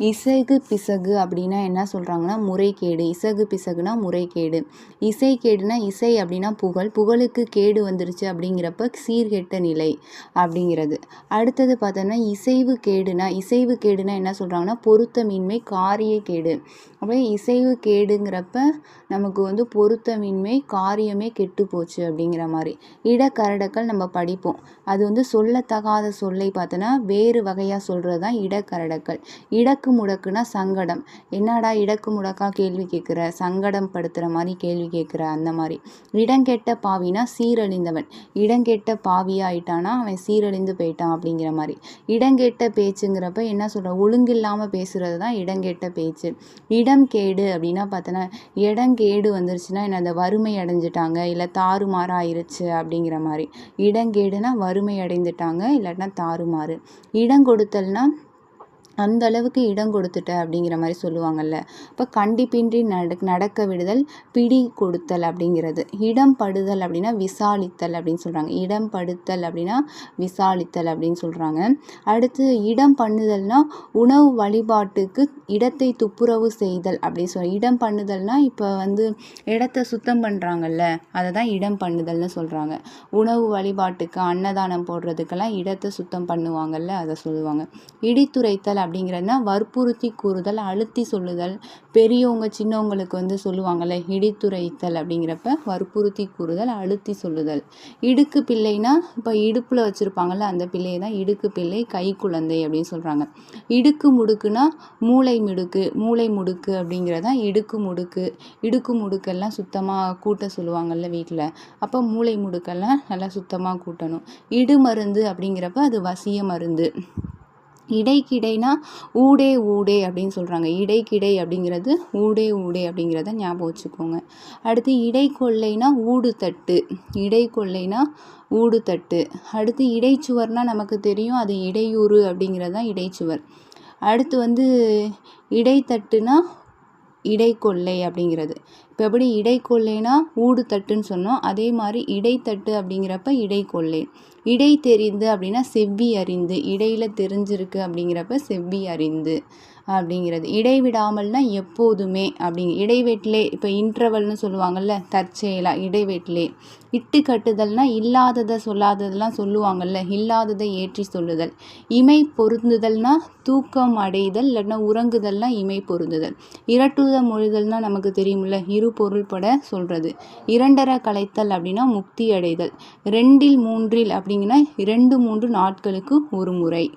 இசகு பிசகு அப்படின்னா என்ன சொல்கிறாங்கன்னா முறைகேடு. இசகு பிசகுனா முறைகேடு. இசைக்கேடுனா இசை அப்படின்னா புகழ். புகழுக்கு கேடு வந்துருச்சு அப்படிங்கிறப்ப சீர்கெட்ட நிலை அப்படிங்கிறது. அடுத்தது பார்த்தோன்னா இசைவு கேடுனா இசைவு கேடுனா என்ன சொல்கிறாங்கன்னா பொருத்தமின்மை காரிய கேடு. அப்போ இசைவு கேடுங்கிறப்ப நமக்கு வந்து பொருத்தமின்மை காரியமே கெட்டு போச்சு அப்படிங்கிற மாதிரி. இடக்கரடக்கள் நம்ம படிப்போம். அது வந்து சொல்லத்தகாத சொல்லை பார்த்தோன்னா வேறு வகையாக சொல்கிறது தான் இடக்கரடக்கள் இடக்கு முடக்குனா சங்கடம். என்னடா இடக்கு முடக்கா கேள்வி கேட்குற சங்கடம் படுத்துகிற மாதிரி கேள்வி கேட்குற அந்த மாதிரி. இடங்கெட்ட பாவினா சீரழிந்தவன். இடங்கெட்ட பாவியாயிட்டானா அவன் சீரழிந்து போயிட்டான் அப்படிங்கிற மாதிரி. இடங்கெட்ட பேச்சுங்கிறப்ப என்ன சொல்கிற ஒழுங்கில்லாமல் பேசுகிறது தான் இடங்கெட்ட பேச்சு. இடம் கேடு அப்படின்னா பார்த்தோன்னா இடங்கேடு வந்துருச்சுன்னா என்ன அந்த வறுமை அடைஞ்சிட்டாங்க? இல்லை தாறுமாறாக ஆயிருச்சு அப்படிங்கிற மாதிரி. இடங்கேடுனா வறுமை அடைந்துட்டாங்க இல்லாட்டினா தாறுமாறு. இடம் கொடுத்தல்னா அந்த அளவுக்கு இடம் கொடுத்துட்ட அப்படிங்கிற மாதிரி சொல்லுவாங்கல்ல. இப்போ கண்டிப்பின்றி நட நடக்க விடுதல் பிடி கொடுத்தல் அப்படிங்கிறது. இடம் படுதல் அப்படின்னா விசாலித்தல் அப்படின்னு சொல்கிறாங்க இடம் படுத்தல் அப்படின்னா விசாலித்தல் அப்படின்னு சொல்கிறாங்க அடுத்து இடம் பண்ணுதல்னா உணவு வழிபாட்டுக்கு இடத்தை துப்புரவு செய்தல் அப்படின்னு சொல் இடம் பண்ணுதல்னா இப்போ வந்து இடத்த சுத்தம் பண்ணுறாங்கல்ல அதை தான் இடம் பண்ணுதல்னு சொல்கிறாங்க உணவு வழிபாட்டுக்கு அன்னதானம் போடுறதுக்கெல்லாம் இடத்தை சுத்தம் பண்ணுவாங்கல்ல அதை சொல்லுவாங்க. இடித்துரைத்தல் அப்படிங்கிறதுனா வற்புறுத்தி கூறுதல் அழுத்தி சொல்லுதல். பெரியவங்க சின்னவங்களுக்கு வந்து சொல்லுவாங்கள்ல இடித்துரைத்தல் அப்படிங்கிறப்ப வற்புறுத்தி கூறுதல் அழுத்தி சொல்லுதல். இடுக்கு பிள்ளைனா இப்போ இடுப்பில் வச்சுருப்பாங்கள்ல அந்த பிள்ளையை தான் இடுக்கு பிள்ளை கை குழந்தை அப்படின்னு சொல்கிறாங்க இடுக்கு முடுக்குனா மூளை மிடுக்கு மூளை முடுக்கு அப்படிங்கிறதான் இடுக்கு முடுக்கு. இடுக்கு முடுக்கெல்லாம் சுத்தமாக கூட்ட சொல்லுவாங்கள்ல வீட்டில் அப்போ மூளை முடுக்கெல்லாம் நல்லா சுத்தமாக கூட்டணும். இடு மருந்து அப்படிங்கிறப்ப அது வசிய மருந்து. இடைக்கிடைனா ஊடே ஊடே அப்படின்னு சொல்கிறாங்க இடைக்கிடை அப்படிங்கிறது ஊடே ஊடே அப்படிங்கிறத ஞாபகம் வச்சுக்கோங்க. அடுத்து இடைக்கொள்ளைனா ஊடு தட்டு ஊடுதட்டு. ஊடு தட்டு அடுத்து இடைச்சுவர்னால் நமக்கு தெரியும் அது இடையூறு அப்படிங்கிறது தான் இடைச்சுவர். அடுத்து வந்து இடைத்தட்டுனா இடைக்கொள்ளை அப்படிங்கிறது. இப்போ எப்படி இடைக்கொள்ளைனா ஊடு தட்டுன்னு சொன்னோம் அதே மாதிரி இடைத்தட்டு அப்படிங்கிறப்ப இடைக்கொள்ளை. இடை தெரிந்து அப்படின்னா செவ்வி அறிந்து இடையில் தெரிஞ்சிருக்கு அப்படிங்கிறப்ப செவ்வி அறிந்து அப்படிங்கிறது. இடைவிடாமல்னா எப்போதுமே அப்படிங்க இடைவெட்டிலே இப்போ இன்டர்வல்னு சொல்லுவாங்கள்ல தற்செயலாக இடைவெட்டிலே. இட்டு கட்டுதல்னா இல்லாததை சொல்லாததெல்லாம் சொல்லுவாங்கள்ல இல்லாததை ஏற்றி சொல்லுதல். இமை பொருந்துதல்னா தூக்கம் அடைதல் இல்லைன்னா உறங்குதல்னா இமை பொருந்துதல். இரட்டுத மொழிதல்னால் நமக்கு தெரியுமில்ல இரு பொருள்பட சொல்கிறது இரண்டரை கலைத்தல் அப்படின்னா முக்தி அடைதல். ரெண்டில் மூன்றில் அப்படிங்கன்னா இரண்டு மூன்று நாட்களுக்கு ஒரு முறை.